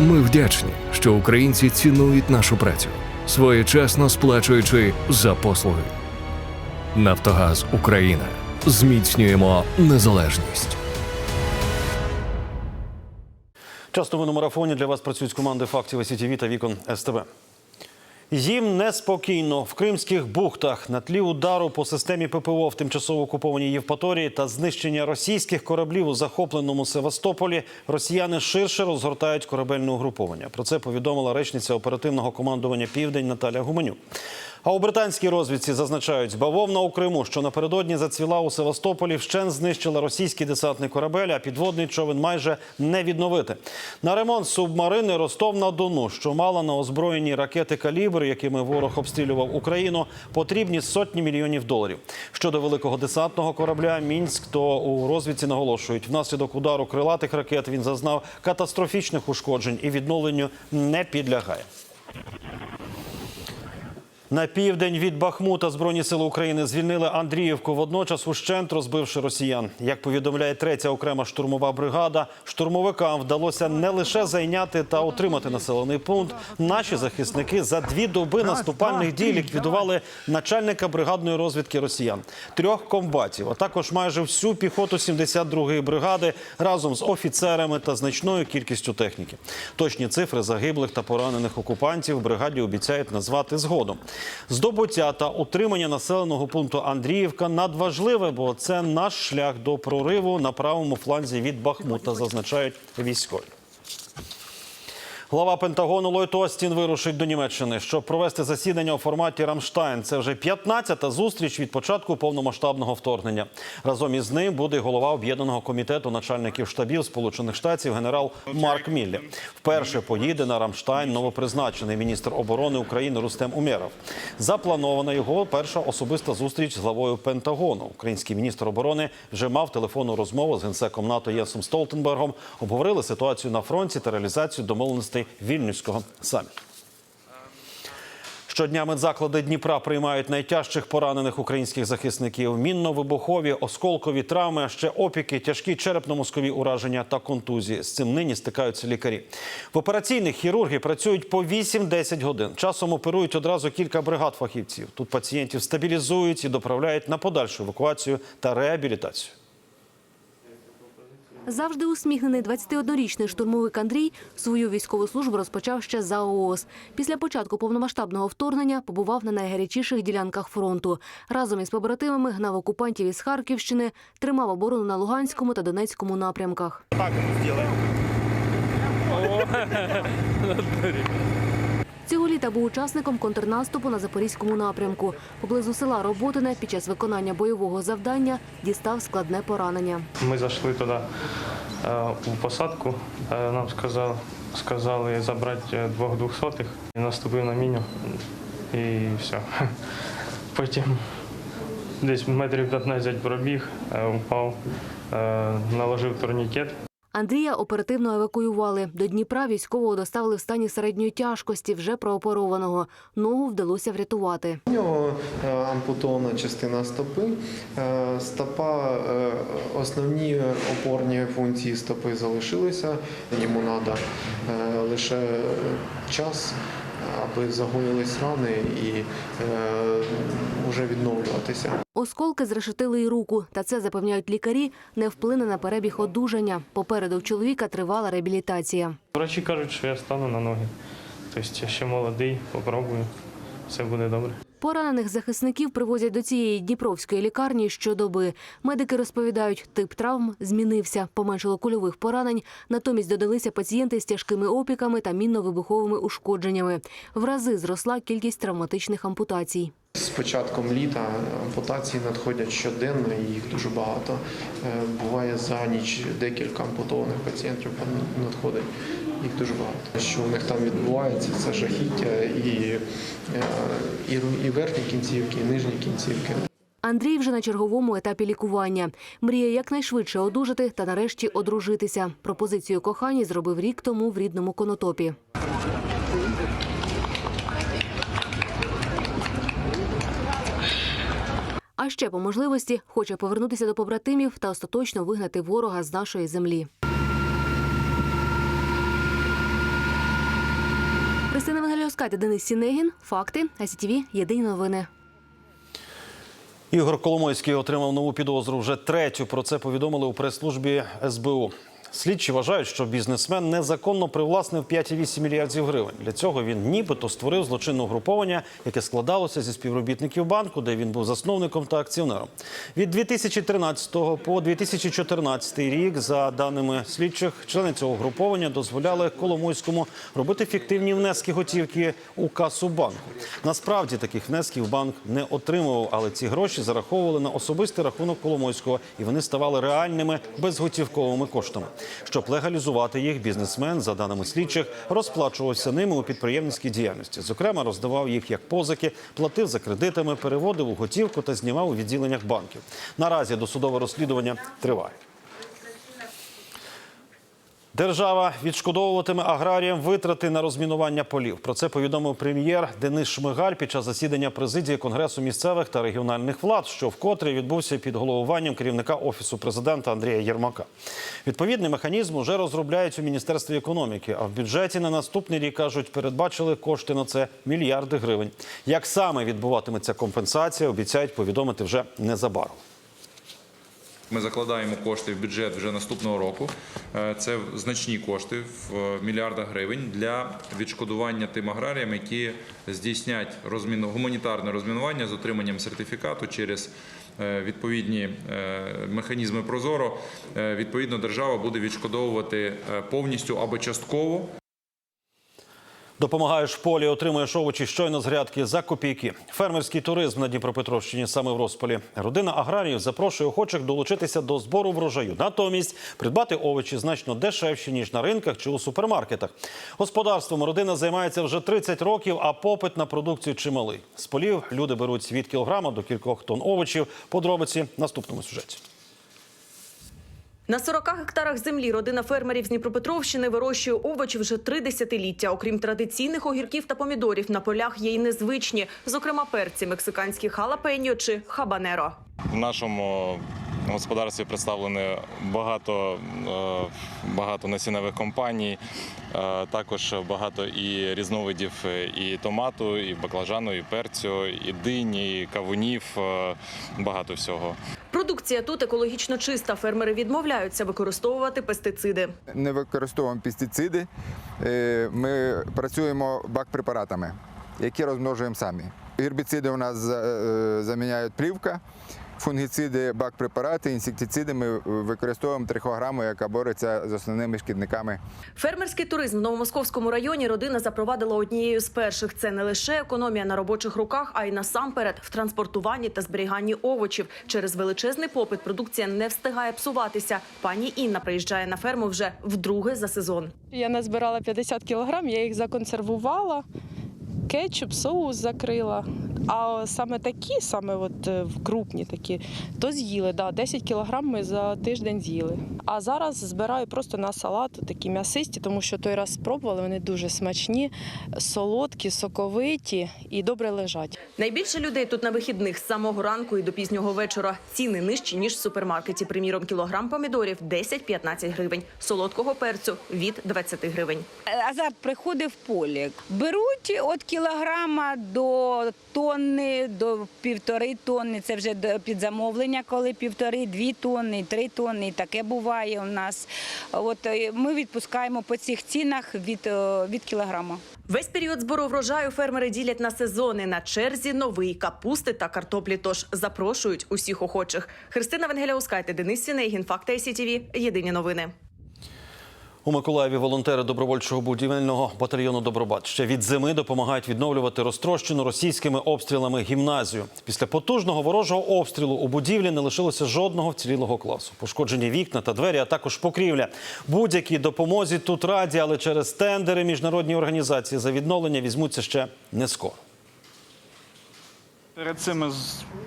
Ми вдячні, що українці цінують нашу працю, своєчасно сплачуючи за послуги. Нафтогаз Україна. Зміцнюємо незалежність. Часто на марафоні для вас працюють команди фактів СІТІВІ та вікон СТБ. Їм неспокійно в кримських бухтах на тлі удару по системі ППО в тимчасово окупованій Євпаторії та знищення російських кораблів у захопленому Севастополі. Росіяни ширше розгортають корабельне угруповання. Про це повідомила речниця оперативного командування Південь Наталя Гуменюк. А у британській розвідці зазначають, бавовна у Криму, що напередодні зацвіла у Севастополі, вщен знищила російський десантний корабель, а підводний човен майже не відновити. На ремонт субмарини Ростов на Дону, що мала на озброєнні ракети калібр, якими ворог обстрілював Україну, потрібні сотні мільйонів доларів. Щодо великого десантного корабля Мінськ, то у розвідці наголошують, внаслідок удару крилатих ракет він зазнав катастрофічних ушкоджень і відновленню не підлягає. На південь від Бахмута Збройні сили України звільнили Андріївку, водночас ущент розбивши росіян. Як повідомляє третя окрема штурмова бригада, штурмовикам вдалося не лише зайняти та утримати населений пункт. Наші захисники за дві доби наступальних дій ліквідували начальника бригадної розвідки росіян, трьох комбатів, а також майже всю піхоту 72-ї бригади разом з офіцерами та значною кількістю техніки. Точні цифри загиблих та поранених окупантів бригаді обіцяють назвати згодом. Здобуття та утримання населеного пункту Андріївка надважливе, бо це наш шлях до прориву на правому фланзі від Бахмута, зазначають військові. Глава Пентагону Ллойд Остін вирушить до Німеччини, щоб провести засідання у форматі Рамштайн. Це вже 15-та зустріч від початку повномасштабного вторгнення. Разом із ним буде голова об'єднаного комітету начальників штабів Сполучених Штатів генерал Марк Міллі. Вперше поїде на Рамштайн новопризначений міністр оборони України Рустем Умєров. Запланована його перша особиста зустріч з главою Пентагону. Український міністр оборони вже мав телефонну розмову з генсеком НАТО Єсом Столтенбергом. Обговорили ситуацію на фронті та реалізацію домовленостей Вільнюського саміту. Щодня медзаклади Дніпра приймають найтяжчих поранених українських захисників. Мінно-вибухові, осколкові травми, ще опіки, тяжкі черепно-мозкові ураження та контузії. З цим нині стикаються лікарі. В операційних хірурги працюють по 8-10 годин. Часом оперують одразу кілька бригад фахівців. Тут пацієнтів стабілізують і доправляють на подальшу евакуацію та реабілітацію. Завжди усміхнений 21-річний штурмовик Андрій свою військову службу розпочав ще за ООС. Після початку повномасштабного вторгнення побував на найгарячіших ділянках фронту. Разом із побратимами гнав окупантів із Харківщини, тримав оборону на Луганському та Донецькому напрямках. Цього літа був учасником контрнаступу на запорізькому напрямку. Поблизу села Роботине під час виконання бойового завдання дістав складне поранення. Ми зайшли туди е, у посадку. Е, Нам сказали, сказали забрати е, двох двохсотих. Наступив на міню і все. Потім десь метрів 15 пробіг, упав, наложив турнікет. Андрія оперативно евакуювали. До Дніпра військового доставили в стані середньої тяжкості, вже прооперованого. Ногу вдалося врятувати. У нього е, ампутована частина стопи. Е, Стопа, е, основні опорні функції стопи залишилися. Йому треба лише час, аби загоїлись рани і вже відновлюватися. Осколки зрешетили й руку, та це запевняють лікарі, не вплине на перебіг одужання. Попереду в чоловіка тривала реабілітація. Врачі кажуть, що я стану на ноги. Тобто я ще молодий, попробую, все буде добре. Поранених захисників привозять до цієї дніпровської лікарні щодоби. Медики розповідають, тип травм змінився, поменшало кульових поранень. Натомість додалися пацієнти з тяжкими опіками та мінно-вибуховими ушкодженнями. В рази зросла кількість травматичних ампутацій. З початком літа ампутації надходять щоденно, їх дуже багато. Е, Буває за ніч декілька ампутованих пацієнтів надходить. Їх дуже багато. Що у них там відбувається, це жахіття і, е, і, і верхні кінцівки, і нижні кінцівки. Андрій вже на черговому етапі лікування. Мріє якнайшвидше одужати та нарешті одружитися. Пропозицію коханій зробив рік тому в рідному конотопі. А ще по можливості хоче повернутися до побратимів та остаточно вигнати ворога з нашої землі. Ускайте Денис Сінегін. Факти. АСІТВ. Єдині новини. Ігор Коломойський отримав нову підозру вже третю. Про це повідомили у прес-службі СБУ. Слідчі вважають, що бізнесмен незаконно привласнив 5,8 мільярдів гривень. Для цього він нібито створив злочинне угруповання, яке складалося зі співробітників банку, де він був засновником та акціонером. Від 2013 по 2014 рік, за даними слідчих, члени цього угруповання дозволяли Коломойському робити фіктивні внески готівки у касу банку. Насправді таких внесків банк не отримував, але ці гроші зараховували на особистий рахунок Коломойського, і вони ставали реальними безготівковими коштами. Щоб легалізувати їх, бізнесмен, за даними слідчих, розплачувався ними у підприємницькій діяльності. Зокрема, роздавав їх як позики, платив за кредитами, переводив у готівку та знімав у відділеннях банків. Наразі досудове розслідування триває. Держава відшкодовуватиме аграріям витрати на розмінування полів. Про це повідомив прем'єр Денис Шмигаль під час засідання президії Конгресу місцевих та регіональних влад, що вкотре відбувся під головуванням керівника офісу президента Андрія Єрмака. Відповідний механізм уже розробляють у міністерстві економіки. А в бюджеті на наступний рік кажуть, передбачили кошти на це мільярди гривень. Як саме відбуватиметься компенсація, обіцяють повідомити вже незабаром. Ми закладаємо кошти в бюджет вже наступного року. Е, Це значні кошти в е, мільярдах гривень для відшкодування тим аграріям, які здійснять розміну гуманітарне розмінування з отриманням сертифікату через е, відповідні механізми Прозоро. Відповідно, держава буде відшкодовувати повністю або частково Допомагаєш в полі, отримуєш овочі щойно з грядки за копійки. Фермерський туризм на Дніпропетровщині саме в розпалі. Родина аграріїв запрошує охочих долучитися до збору врожаю. Натомість придбати овочі значно дешевші ніж на ринках чи у супермаркетах. Господарством родина займається вже 30 років, а попит на продукцію чималий. З полів люди беруть від кілограма до кількох тонн овочів. Подробиці в наступному сюжеті. На 40 гектарах землі родина фермерів з Дніпропетровщини вирощує овочі вже три десятиліття. Окрім традиційних огірків та помідорів, на полях є й незвичні, зокрема перці, мексиканські халапеньо чи хабанеро. В нашому господарстві представлено багато, е, багато насінневих компаній, е, також багато і різновидів е, і томату, і баклажану, і перцю, і дині, і кавунів, багато всього. Продукція тут екологічно чиста. Фермери відмовляються використовувати пестициди. не використовуємо пестициди. Ми працюємо бак-препаратами, які розмножуємо самі. Гербіциди у нас заміняють плівка, фунгіциди, бак-препарати, інсектициди ми використовуємо трихограму, яка бореться з основними шкідниками Фермерський туризм в Новомосковському районі родина запровадила однією з перших. Це не лише економія на робочих руках, а й насамперед в транспортуванні та зберіганні овочів. Через величезний попит продукція не встигає псуватися. Пані Інна приїжджає на ферму вже вдруге за сезон. Я назбирала 50 кілограм, я їх законсервувала, кетчуп, соус закрила. А саме такі, саме от е, крупні такі, то з'їли. Да, 10 кілограм ми за тиждень з'їли. А зараз збираю просто на салат такі м'ясисті, тому що той раз спробували, вони дуже смачні, солодкі, соковиті і добре лежать. Найбільше людей тут на вихідних з самого ранку і до пізнього вечора. Ціни нижчі ніж в супермаркеті. Приміром, кілограм помідорів 10-15 гривень, солодкого перцю від 20 гривень. Азарт приходить в полі. Беруть від кілограма до тонни, до півтори тонни. Це вже під замовлення, коли півтори, дві тонни, три тонни. Таке буває у нас. От е, ми відпускаємо по цих цінах від, е, від кілограма. Весь період збору врожаю фермери ділять на сезони. На черзі новий капусти та картоплі. Тож запрошують усіх охочих. Христина Венгеляускайте, Денис Сінейгін, Факти СІТВ. Єдині новини. У Миколаєві волонтери добровольчого будівельного батальйону Добробат ще від зими допомагають відновлювати розтрощену російськими обстрілами гімназію. Після потужного ворожого обстрілу у будівлі не лишилося жодного вцілілого класу. Пошкоджені вікна та двері, а також покрівля. Будь-якій допомозі тут раді, але через тендери міжнародні організації за відновлення візьмуться ще не скоро. Перед цим ми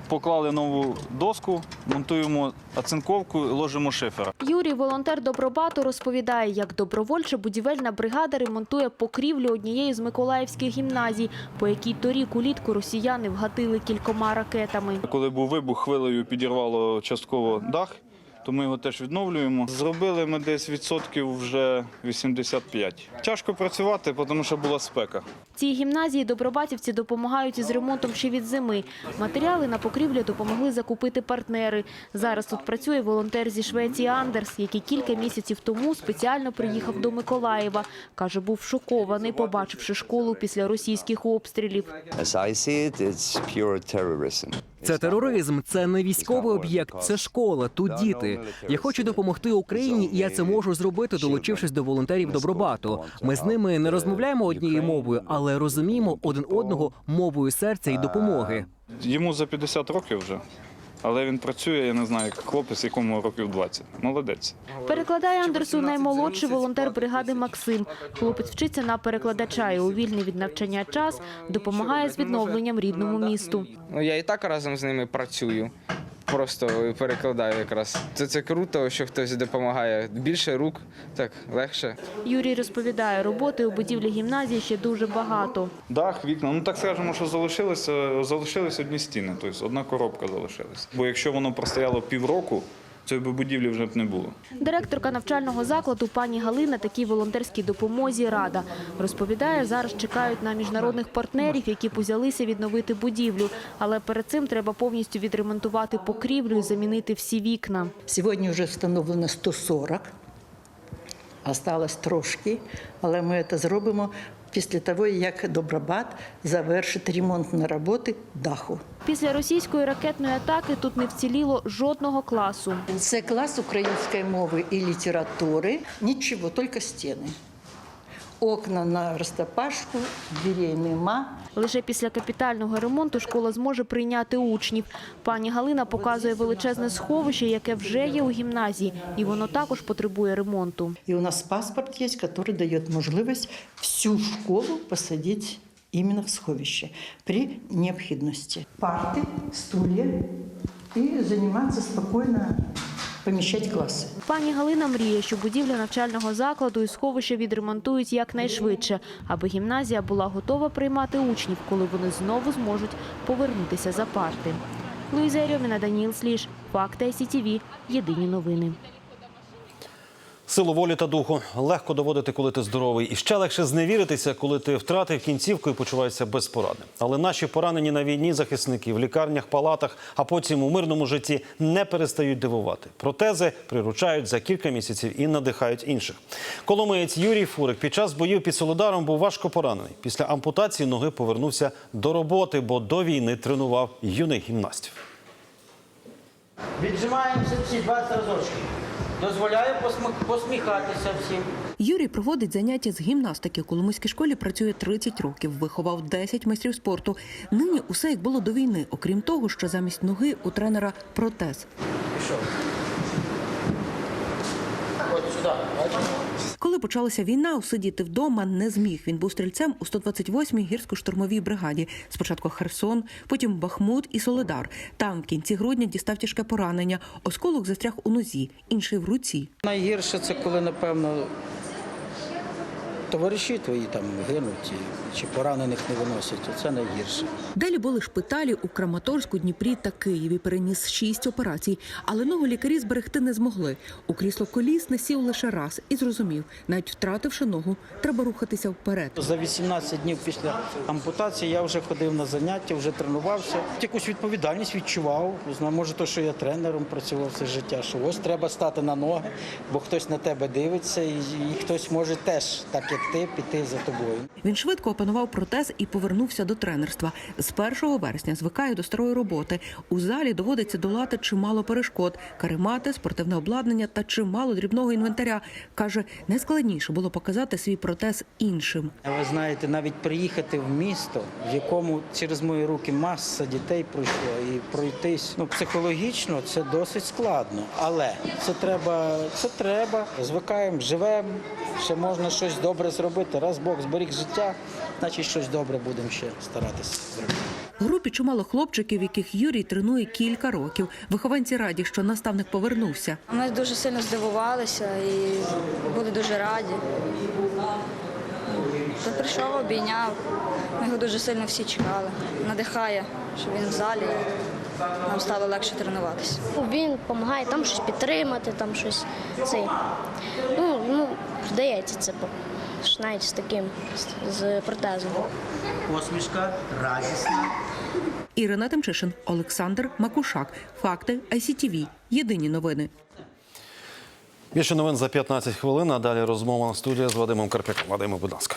поклали нову доску, монтуємо оцинковку, ложимо шифер. Юрій, волонтер Добробату, розповідає, як добровольча будівельна бригада ремонтує покрівлю однієї з миколаївських гімназій, по якій торік улітку росіяни вгатили кількома ракетами. Коли був вибух, хвилею підірвало частково дах то ми його теж відновлюємо. Зробили ми десь відсотків вже 85. Тяжко працювати, тому що була спека. Цій гімназії добробатівці допомагають із ремонтом ще від зими. Матеріали на покрівлю допомогли закупити партнери. Зараз тут працює волонтер зі Швеції Андерс, який кілька місяців тому спеціально приїхав до Миколаєва. Каже, був шокований, побачивши школу після російських обстрілів. Це тероризм, це не військовий об'єкт, це школа. Тут діти. Я хочу допомогти Україні, і я це можу зробити, долучившись до волонтерів Добробату. Ми з ними не розмовляємо однією мовою, але розуміємо один одного мовою серця і допомоги. Йому за 50 років вже, але він працює, я не знаю, як хлопець, якому років 20. Молодець. Перекладає Андерсу наймолодший волонтер бригади Максим. Хлопець вчиться на перекладача і у вільний від навчання час допомагає з відновленням рідному місту. Ну я і так разом з ними працюю. Просто перекладаю якраз. Це, це круто, що хтось допомагає. Більше рук, так легше. Юрій розповідає, роботи у будівлі гімназії ще дуже багато. Дах, вікна. Ну так скажемо, що залишилися залишились одні стіни, тобто одна коробка залишилась. Бо якщо воно простояло півроку, цієї би будівлі вже б не було. Директорка навчального закладу пані Галина такій волонтерській допомозі рада. Розповідає, зараз чекають на міжнародних партнерів, які б узялися відновити будівлю. Але перед цим треба повністю відремонтувати покрівлю і замінити всі вікна. Сьогодні вже встановлено 140, осталось трошки, але ми це зробимо після того, як Добробат завершить ремонтні роботи даху. Після російської ракетної атаки тут не вціліло жодного класу. Це клас української мови і літератури. Нічого, тільки стіни. Окна на розтопашку, дверей нема. Лише після капітального ремонту школа зможе прийняти учнів. Пані Галина показує величезне сховище, яке вже є у гімназії, і воно також потребує ремонту. И у нас паспорт есть, который дает возможность всю школу посадить именно в сховище при необходимости. Парты, стулья и заниматься спокойно, помещать класи. Пані Галина мріє, що будівлю навчального закладу і сховище відремонтують якнайшвидше, аби гімназія була готова приймати учнів, коли вони знову зможуть повернутися за парти. Луїза Рьоміна, Даніл Сліж, Факти СІТІВІ. Єдині новини. Силу волі та духу легко доводити, коли ти здоровий, і ще легше зневіритися, коли ти втратив кінцівку і почуваєшся безпорадним. Але наші поранені на війні захисники в лікарнях, палатах, а потім у мирному житті не перестають дивувати. Протези приручають за кілька місяців і надихають інших. Коломиєць Юрій Фурик під час боїв під Солидаром був важко поранений. Після ампутації ноги повернувся до роботи, бо до війни тренував юних гімнастів. Віджимаємося всі 20 разочків. Дозволяю посміх- посміхатися всім. Юрій проводить заняття з гімнастики. У Коломийській школі працює 30 років, виховав 10 майстрів спорту. Нині усе як було до війни, окрім того, що замість ноги у тренера протез. Коли почалася війна, усидіти вдома не зміг. Він був стрільцем у 128-й гірсько-штурмовій бригаді. Спочатку Херсон, потім Бахмут і Соледар. Там в кінці грудня дістав тяжке поранення. Осколок застряг у нозі, інший в руці. Найгірше це коли, напевно, товариші твої там гинуть чи поранених не виносять. Це найгірше. Далі були шпиталі у Краматорську, Дніпрі та Києві. Переніс шість операцій, але ногу лікарі зберегти не змогли. У крісло коліс не сів лише раз і зрозумів, навіть втративши ногу, треба рухатися вперед. За 18 днів після ампутації я вже ходив на заняття, вже тренувався. Якусь відповідальність відчував. Може, то, що я тренером працював все життя, що ось треба стати на ноги, бо хтось на тебе дивиться, і, і хтось може теж, так як ти, піти за тобою. Він швидко опанував протез і повернувся до тренерства. З 1 вересня звикає до старої роботи. У залі доводиться долати чимало перешкод, каремати, спортивне обладнання та чимало дрібного інвентаря. Каже, найскладніше було показати свій протез іншим. Ви знаєте, навіть приїхати в місто, в якому через мої руки маса дітей пройшло, і пройтись ну психологічно це досить складно. Але це треба, це треба. Звикаємо, живемо. Ще можна щось добре зробити. Раз Бог зберіг життя, значить щось добре будемо ще старатися зробити. В групі чимало хлопчиків, яких Юрій тренує кілька років. Вихованці раді, що наставник повернувся. Ми дуже сильно здивувалися і були дуже раді. Він прийшов, обійняв. Ми його дуже сильно всі чекали. Надихає, що він в залі. нам стало легше тренуватися. Він допомагає там щось підтримати, там щось цей. Ну, ну вдається це навіть з таким з протезом. Посмішка, радісна. Ірина Тимчишин, Олександр Макушак. Факти ICTV. Єдині новини. Більше новин за 15 хвилин, а далі розмова на студії з Вадимом Карпяком. Вадиме, будь ласка.